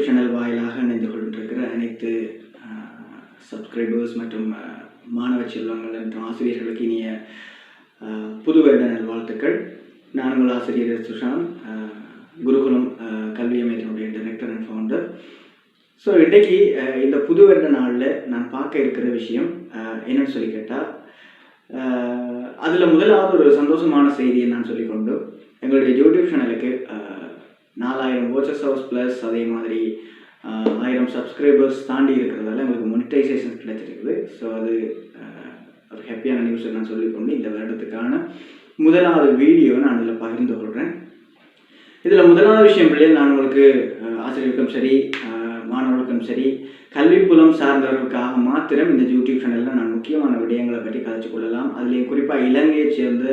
YouTube channel வாயிலாக இணைந்து கொண்டிருக்கிற அனைத்து சப்ஸ்கிரைபர்ஸ் மற்றும் மாணவ செல்வங்கள் மற்றும் ஆசிரியர்களுக்கு இனிய புது வருட நல்வாழ்த்துக்கள். நான் உங்கள் ஆசிரியர் சுஷாந்த் குருகுலம் கல்வி அமையத்தினுடைய டைரக்டர் அண்ட் ஃபவுண்டர் ஸோ இன்றைக்கு இந்த புது வருட நாளில் நான் பார்க்க இருக்கிற விஷயம் என்னன்னு சொல்லி கேட்டால் அதில் முதலாவது ஒரு சந்தோஷமான செய்தியை நான் சொல்லிக்கொண்டு எங்களுடைய யூடியூப் சேனலுக்கு நாலாயிரம் வாட்சஸ் ஹவர்ஸ் ப்ளஸ் அதே மாதிரி ஆயிரம் சப்ஸ்கிரைபர்ஸ் தாண்டி இருக்கிறதால எங்களுக்கு மொனிட்டைசேஷன் கிடைச்சிருக்குது. ஸோ அது ஒரு ஹாப்பியான நியூஸை நான் சொல்லிக்கொண்டு இந்த வருடத்துக்கான முதலாவது வீடியோ நான் அதில் பகிர்ந்து கொள்கிறேன். இதில் முதலாவது விஷயம் பிள்ளைகள் நான் உங்களுக்கு ஆசிரியருக்கும் சரி மாணவர்களுக்கும் சரி கல்விப்புலம் சார்ந்தவர்களுக்காக மாத்திரம் இந்த யூடியூப் சேனலில் நான் முக்கியமான விடயங்களை பற்றி கதைச்சு கொள்ளலாம். அதுலேயும் குறிப்பாக இலங்கையைச் சேர்ந்த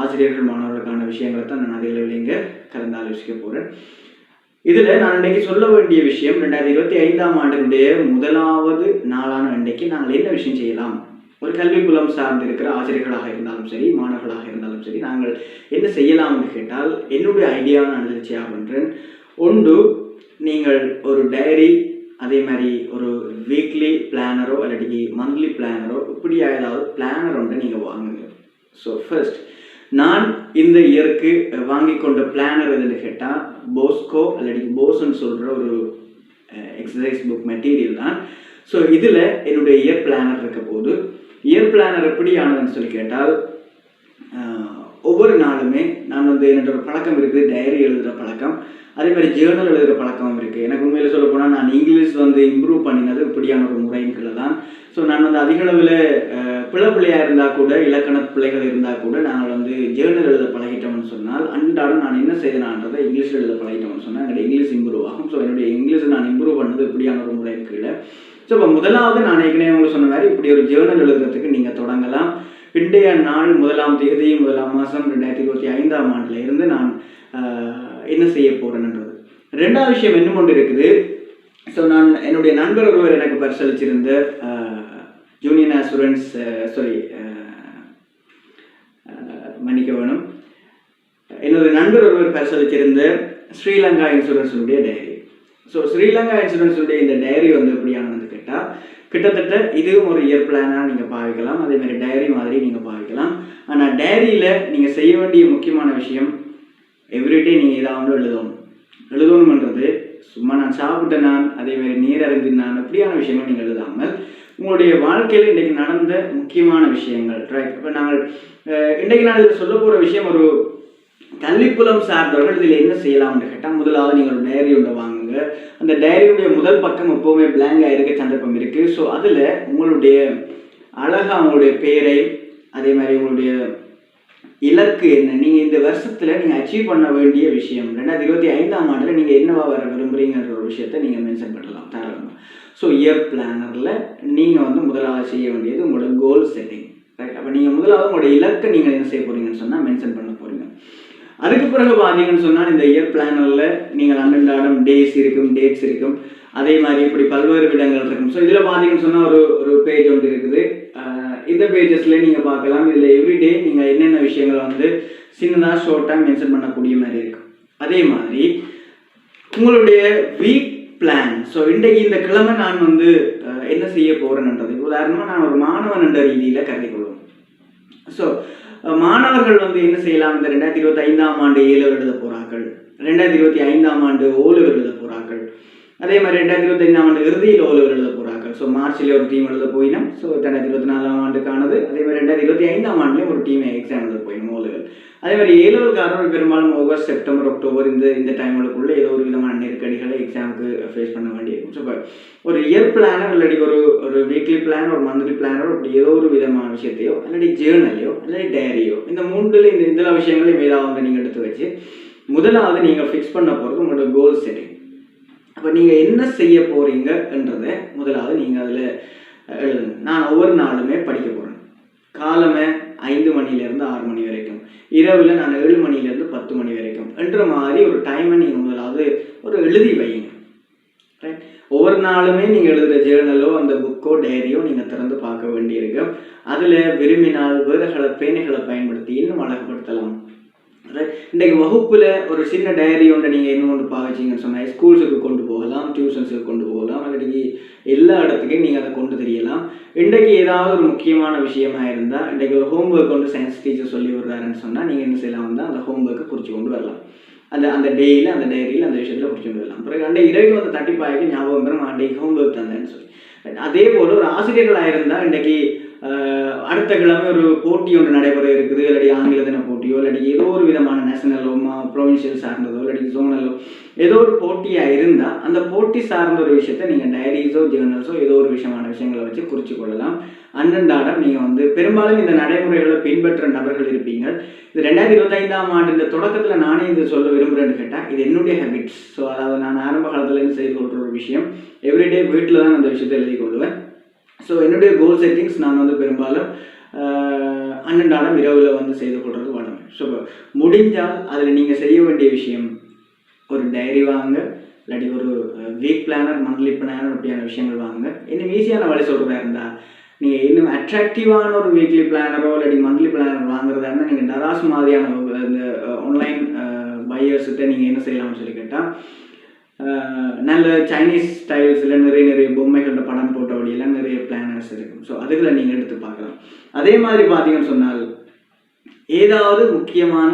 ஆசிரியர்கள் மாணவர்களுக்கான விஷயங்களை தான் நான் அதில் இங்கே கலந்து ஆலோசிக்க போகிறேன் இதில் நான் இன்றைக்கு சொல்ல வேண்டிய விஷயம் ரெண்டாயிரத்தி இருபத்தி ஐந்தாம் ஆண்டினுடைய முதலாவது நாளான இன்றைக்கு நாங்கள் என்ன விஷயம் செய்யலாம்? ஒரு கல்விப்புலம் சார்ந்து இருக்கிற ஆசிரியர்களாக இருந்தாலும் சரி மாணவர்களாக இருந்தாலும் சரி நாங்கள் என்ன செய்யலாம்னு கேட்டால் என்னுடைய ஐடியாவை நான் நிகழ்ச்சியாக பண்ணுறேன் ஒன்று நீங்கள் ஒரு டைரி அதே மாதிரி ஒரு வீக்லி பிளானரோ இல்லாட்டி மந்த்லி பிளானரோ இப்படி ஏதாவது பிளானர் ஒன்று நீங்கள் வாங்குங்க. ஸோ ஃபர்ஸ்ட் நான் இந்த இயருக்கு வாங்கி கொண்ட பிளானர் எதுன்னு கேட்டால் போஸ்கோ இல்லாட்டி போஸ்ன்னு சொல்கிற ஒரு எக்ஸசைஸ் புக் மெட்டீரியல் தான். ஸோ இதில் என்னுடைய இயர் பிளானர் இருக்க போது இயர் பிளானர் எப்படி ஆனதுன்னு சொல்லி கேட்டால் ஒவ்வொரு நாளுமே நான் வந்து என்னோட ஒரு பழக்கம் இருக்குது டைரி எழுதுகிற பழக்கம். அதே மாதிரி ஜேர்னல் எழுதுகிற பழக்கமும் இருக்குது எனக்கு உண்மையில் சொல்ல போனால் நான் இங்கிலீஷ் வந்து இம்ப்ரூவ் பண்ணினது இப்படியான ஒரு முறைகளை தான். ஸோ நான் வந்து அதிகளவில் பிள்ளை பிள்ளையாக இருந்தால் கூட இலக்கண பிள்ளைகள் இருந்தால் கூட நாங்கள் வந்து ஜேர்னல் எழுத பழகிட்டோம்னு சொன்னால் அன்றாடம் நான் என்ன செய்தனான்றதை இங்கிலீஷில் எழுத பழகிட்டோம்னு சொன்னால் என்னுடைய இங்கிலீஷ் இம்ப்ரூவ் ஆகும். ஸோ என்னுடைய இங்கிலீஷ் நான் இம்ப்ரூவ் பண்ணது இப்படியான ஒரு முறை கீழே. ஸோ இப்போ முதலாவது நான் ஏற்கனவே உங்களுக்கு சொன்ன மாதிரி இப்படி ஒரு ஜேர்னல் எழுதுறதுக்கு நீங்கள் தொடங்கலாம். இன்றைய நாள் முதலாம் தேதி முதலாம் மாதம் ரெண்டாயிரத்தி இருபத்தி ஐந்தாம் ஆண்டுல இருந்து நான் என்ன செய்ய போகிறேன்ன்றது ரெண்டாவது விஷயம் இன்னும் ஒன்று இருக்குது ஸோ நான் என்னுடைய நண்பர் ஒருவர் எனக்கு பரிசளிச்சிருந்த ஜூனியர் அசூரன்ஸ் சாரி மன்னிக்க வேணும். என்னுடைய நண்பர் ஒருவர் பரிசளிச்சிருந்த ஸ்ரீலங்கா இன்சூரன்ஸுடைய டைரி ஸோ ஸ்ரீலங்கா இன்சூரன்ஸுடைய இந்த டைரி வந்து எப்படியானது கேட்டால் கிட்டத்தட்ட இதுவும் ஒரு இயர் பிளானாக நீங்கள் பாவிக்கலாம். அதே மாதிரி டைரி மாதிரி நீங்கள் பாவிக்கலாம். ஆனால் டைரியில் நீங்கள் செய்ய வேண்டிய முக்கியமான விஷயம் எவ்ரிடே நீங்கள் ஏதாவது எழுதணும். எழுதணுமன்றது சும்மா நான் சாப்பிட்டேன் நான் அதே மாதிரி நீர் அறிந்து நான் அப்படியான விஷயங்கள் நீங்கள் எழுதாமல் உங்களுடைய வாழ்க்கையில் இன்றைக்கு நடந்த முக்கியமான விஷயங்கள். ரைட் இப்போ நாங்கள் இன்றைக்கு நான் இதில் சொல்ல போகிற விஷயம் ஒரு கல்விப்புலம் சார்ந்தவர்கள் இதில் என்ன செய்யலாம்னு கேட்டால் முதலாவது நீங்கள் ஒரு டைரி ஒன்று வாங்க. வாங்குங்க அந்த டைரியுடைய முதல் பக்கம் எப்போவுமே பிளாங்காக இருக்க சந்தர்ப்பம் இருக்குது ஸோ அதில் உங்களுடைய அழகாக உங்களுடைய பேரை அதே மாதிரி உங்களுடைய இலக்கு என்ன நீங்கள் இந்த வருஷத்தில் நீங்கள் அச்சீவ் பண்ண வேண்டிய விஷயம். ரெண்டாயிரத்தி இருபத்தி ஐந்தாம் ஆண்டில் நீங்கள் என்னவா வர விரும்புகிறீங்கிற ஒரு விஷயத்தை நீங்கள் மென்ஷன் பண்ணலாம் தாராளமாக ஸோ இயர் பிளானரில் நீங்கள் வந்து முதலாவது செய்ய வேண்டியது உங்களோட கோல் செட்டிங் ரைட் அப்போ நீங்கள் முதலாவது உங்களோட இலக்கை நீங்கள் என்ன செய்ய போகிறீங்கன்னு சொன்னால் மென்ஷன் பண்ண போகிறீங்க அதுக்கு பிறகு பார்த்தீங்கன்னு சொன்னால் இந்த இயர் பிளானரில் நீங்கள் அன்றாடம் டேஸ் இருக்கும் டேட்ஸ் இருக்கும். அதே மாதிரி இப்படி பல்வேறு விடங்கள் இருக்கும். ஸோ இதில் பார்த்தீங்கன்னு சொன்னால் ஒரு ஒரு பேஜ் ஒன்று இருக்குது. இந்த பேஜஸில் நீங்கள் பார்க்கலாம். இதில் எவ்ரிடே நீங்கள் என்னென்ன விஷயங்களை வந்து சின்னதாக ஷார்ட்டாக மென்ஷன் பண்ணக்கூடிய மாதிரி இருக்கும். அதே மாதிரி உங்களுடைய வீக் பிளான் ஸோ இன்றைக்கு இந்த கிழமை நான் வந்து என்ன செய்ய போகிறேன்ன்றது உதாரணமாக நான் ஒரு மாணவன் என்ற ரீதியில் கருதி கொள்வோம். ஸோ மாணவர்கள் வந்து என்ன செய்யலாம் இந்த ரெண்டாயிரத்தி இருபத்தி ஐந்தாம் ஆண்டு ஏழு எழுத போறார்கள். ரெண்டாயிரத்தி இருபத்தி ஐந்தாம் ஆண்டு ஓலு எழுத போறார்கள். அதே மாதிரி ரெண்டாயிரத்தி இருபத்தி ஆண்டு இறுதியில் ஓலு எழுத போகிறாங்க ஸோ மார்ச்சில் ஒரு டீம் எழுத போயினும். ஸோ ரெண்டாயிரத்தி இருபத்தி நாலாம் ஆண்டுக்கானது. அதே மாதிரி ரெண்டாயிரத்தி இருபத்தி ஐந்தாம் ஆண்டுலேயும் ஒரு டீம் எக்ஸாம் எழுத போயிடும் ஓலுகள் அதே மாதிரி ஏழுவல்காரர்கள் பெரும்பாலும் ஆகஸ்ட் செப்டம்பர் அக்டோபர் இந்த இந்த டைமுக்குள்ளே ஏதோ ஒரு விதமான நெருக்கடிகளை எக்ஸாமுக்கு ஃபேஸ் பண்ண வேண்டியிருக்கும். ஸோ ஒரு இயர் பிளானர் இல்லாடி ஒரு ஒரு வீக்லி பிளான் ஒரு மந்த்லி பிளானோ அப்படி ஏதோ ஒரு விதமான விஷயத்தையோ இல்லாட்டி ஜேர்னலையோ இல்லாடி டைரியோ இந்த மூன்றுல இந்த இந்த விஷயங்களையும் ஏதாவது நீங்கள் எடுத்து வச்சு முதலாவது நீங்கள் ஃபிக்ஸ் பண்ண போகிறது உங்களோட கோல் செட்டிங் அப்போ நீங்கள் என்ன செய்ய போகிறீங்கன்றதை முதலாவது நீங்கள் அதில் எழுதுங்க. நான் ஒவ்வொரு நாளுமே படிக்க போகிறேன் காலமே ஐந்து மணிலேருந்து ஆறு மணி வரைக்கும். இரவில் நான் ஏழு மணிலேருந்து பத்து மணி வரைக்கும் என்ற மாதிரி ஒரு டைமை நீங்கள் முதலாவது ஒரு எழுதி வைங்க ரைட் ஒவ்வொரு நாளுமே நீங்கள் எழுதுகிற ஜேர்னலோ அந்த புக்கோ டைரியோ நீங்கள் திறந்து பார்க்க வேண்டியிருக்கும். அதில் விரும்பினால் வேறுகளை பேனைகளை பயன்படுத்தி இன்னும் அழகுபடுத்தலாம். இன்றைக்கு வகுப்பில் ஒரு சின்ன டைரி ஒன்றை நீங்கள் என்ன ஒன்று பாவிச்சிங்கன்னு சொன்னால் ஸ்கூல்ஸுக்கு கொண்டு போகலாம் டியூஷன்ஸுக்கு கொண்டு போகலாம் இல்லாட்டி எல்லா இடத்துக்கும் நீங்கள் அதை கொண்டு தெரியலாம். இன்றைக்கு ஏதாவது ஒரு முக்கியமான விஷயமா இருந்தால் இன்றைக்கு ஒரு ஹோம்ஒர்க் வந்து சயின்ஸ் டீச்சர் சொல்லி விடுறாருன்னு சொன்னால் நீங்கள் என்ன செய்யலாம் வந்து அந்த ஹோம்ஒர்க்கை குறித்து கொண்டு வரலாம். அந்த அந்த டேயில் அந்த டைரியில் அந்த விஷயத்தில் குறித்து கொண்டு வரலாம். பிறகு அண்டை இரவு வந்து தட்டிப்பாய்க்கு ஞாபகம் பெறும் அன்றைக்கு ஹோம்ஒர்க் தந்தேன்னு சொல்லி. அதே போல் ஒரு ஆசிரியர்களாக இருந்தால் இன்றைக்கு அடுத்த கிழமை ஒரு போட்டி ஒன்று நடைபெற இருக்குது. இல்லாட்டி ஆங்கில தின போட்டியோ இல்லாட்டி ஏதோ ஒரு விதமான நேஷனலோ ப்ரொவின்ஷியல் சார்ந்ததோ இல்லாட்டி ஜோனலோ ஏதோ ஒரு போட்டியாக இருந்தால் அந்த போட்டி சார்ந்த ஒரு விஷயத்தை நீங்கள் டைரிஸோ ஜேர்னல்ஸோ ஏதோ ஒரு விஷயமான விஷயங்களை வச்சு குறித்து கொள்ளலாம். அன்றன்றாடம் நீங்கள் வந்து பெரும்பாலும் இந்த நடைமுறைகளை பின்பற்ற நபர்கள் இருப்பீங்க. இது ரெண்டாயிரத்தி இருபத்தைந்தாம் ஆண்டு இந்த தொடக்கத்தில் நானே இது சொல்ல விரும்புகிறேன்னு கேட்டால் இது என்னுடைய ஹேபிட்ஸ் ஸோ அதாவது நான் ஆரம்ப காலத்துலேருந்து செய்து கொள்கிற ஒரு விஷயம். எவ்ரிடே வீட்டில் தான் அந்த விஷயத்தை எழுதி கொள்வேன். ஸோ என்னுடைய கோல் செட்டிங்ஸ் நான் வந்து பெரும்பாலும் அன்னண்டான இரவில் வந்து செய்து கொள்வது வழமை ஸோ முடிஞ்சால் அதில் நீங்கள் செய்ய வேண்டிய விஷயம் ஒரு டைரி வாங்க இல்லாட்டி ஒரு வீக் பிளானர் மந்த்லி பிளானர் அப்படியான விஷயங்கள் வாங்க இன்னும் ஈஸியான வழி சொல்கிறதா இருந்தால் நீங்கள் இன்னும் அட்ராக்டிவான ஒரு வீக்லி பிளானரோ இல்லாட்டி மந்த்லி பிளானர் வாங்குறதா இருந்தால் நீங்கள் டராஸ் மாதிரியான இந்த ஆன்லைன் பையர்ஸ்கிட்ட நீங்கள் என்ன செய்யலாம்னு சொல்லி கேட்டால் நல்ல சைனீஸ் ஸ்டைல்ஸில் நிறைய நிறைய பொம்மைகளோட படம் போட்ட வழியெல்லாம் நிறைய பிளானர்ஸ் இருக்கும். ஸோ அதுகளை நீங்கள் எடுத்து பார்க்கலாம். அதே மாதிரி பார்த்தீங்கன்னு சொன்னால் ஏதாவது முக்கியமான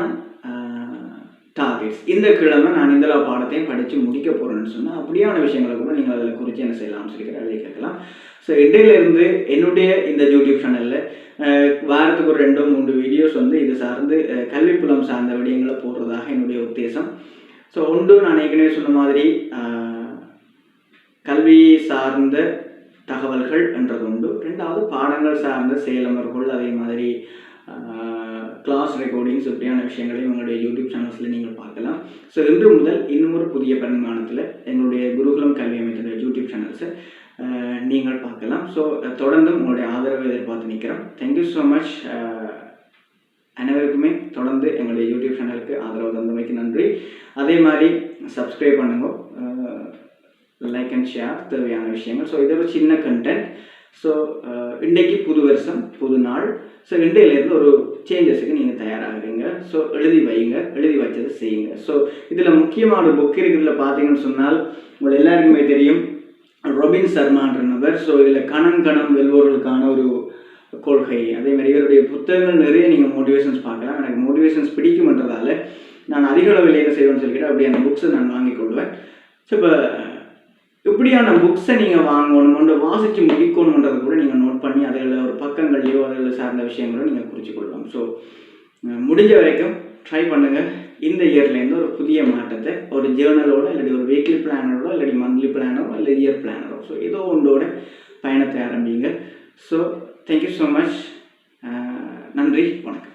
டாபிக்ஸ் இந்த கிழமை நான் இந்த பாடத்தையும் படித்து முடிக்க போகிறேன்னு சொன்னால் அப்படியான விஷயங்களை கூட நீங்கள் அதில் குறித்து என்ன செய்யலாம்னு சொல்லி கேள்வி கேட்கலாம். ஸோ இடையிலேருந்து என்னுடைய இந்த யூடியூப் சேனலில் வாரத்துக்கு ஒரு ரெண்டோ மூன்று வீடியோஸ் வந்து இது சார்ந்து கல்விப்புலம் சார்ந்த விடயங்களை போடுறதாக என்னுடைய உத்தேசம். ஸோ உண்டு நான் ஏற்கனவே சொன்ன மாதிரி கல்வி சார்ந்த தகவல்கள் என்றது உண்டு. ரெண்டாவது பாடங்கள் சார்ந்த செயலமர்கள் அதே மாதிரி கிளாஸ் ரெக்கார்டிங்ஸ் இப்படியான விஷயங்களையும் எங்களுடைய யூடியூப் சேனல்ஸில் நீங்கள் பார்க்கலாம். ஸோ இன்று முதல் இன்னும் ஒரு புதிய பரிமாணத்தில் எங்களுடைய குருகுலம் கல்வி அமைச்சர் யூடியூப் சேனல்ஸை நீங்கள் பார்க்கலாம். ஸோ தொடர்ந்து உங்களுடைய ஆதரவை எதிர்பார்த்து நிற்கிறோம். தேங்க்யூ ஸோ மச் அனைவருக்குமே தொடர்ந்து எங்களுடைய யூடியூப் சேனலுக்கு ஆதரவு தந்தமைக்கு நன்றி. அதே மாதிரி சப்ஸ்கிரைப் பண்ணுங்க. லைக் அண்ட் ஷேர் தேவையான விஷயங்கள். ஸோ இது ஒரு சின்ன கண்டென்ட் ஸோ இன்றைக்கு புது வருஷம் புது நாள். ஸோ இன்றையிலேருந்து ஒரு சேஞ்சஸுக்கு நீங்கள் தயாராகுறீங்க ஸோ எழுதி வைங்க. எழுதி வச்சதை செய்யுங்க. ஸோ இதில் முக்கியமான ஒரு புக் இருக்கிறதுல பார்த்தீங்கன்னு சொன்னால் உங்கள் எல்லாருக்குமே தெரியும். ரொபின் சர்மான்ற நபர். ஸோ இதில் கணம் கணம் வெல்வோர்களுக்கான ஒரு கொள்கை அதே மாதிரி இவருடைய புத்தகங்கள் நிறைய நீங்கள் மோட்டிவேஷன்ஸ் பார்க்கலாம் எனக்கு மோட்டிவேஷன்ஸ் பிடிக்கும்ன்றதால நான் அதிக அளவில் என்ன செய்வேன்னு சொல்லிக்கிட்டு அப்படி அந்த புக்ஸை நான் வாங்கிக் கொள்வேன். ஸோ இப்போ இப்படியான புக்ஸை நீங்கள் வாங்கணுமென்று வாசித்து முடிக்கணுன்றதை கூட நீங்கள் நோட் பண்ணி அதில் ஒரு பக்கங்கள்லையோ அதில் சார்ந்த விஷயங்களோ நீங்கள் குறித்து கொள்ளலாம் ஸோ முடிஞ்ச வரைக்கும் ட்ரை பண்ணுங்கள் இந்த இயர்லேருந்து ஒரு புதிய மாற்றத்தை ஒரு ஜேர்னலோட இல்லாட்டி ஒரு வீக்லி பிளானரோட இல்லாட்டி மந்த்லி பிளானரோ இல்லை இயர் பிளானரோ ஸோ ஏதோ ஒன்றோட பயணத்தை ஆரம்பிங்க. ஸோ தேங்க்யூ ஸோ மச் நன்றி வணக்கம்.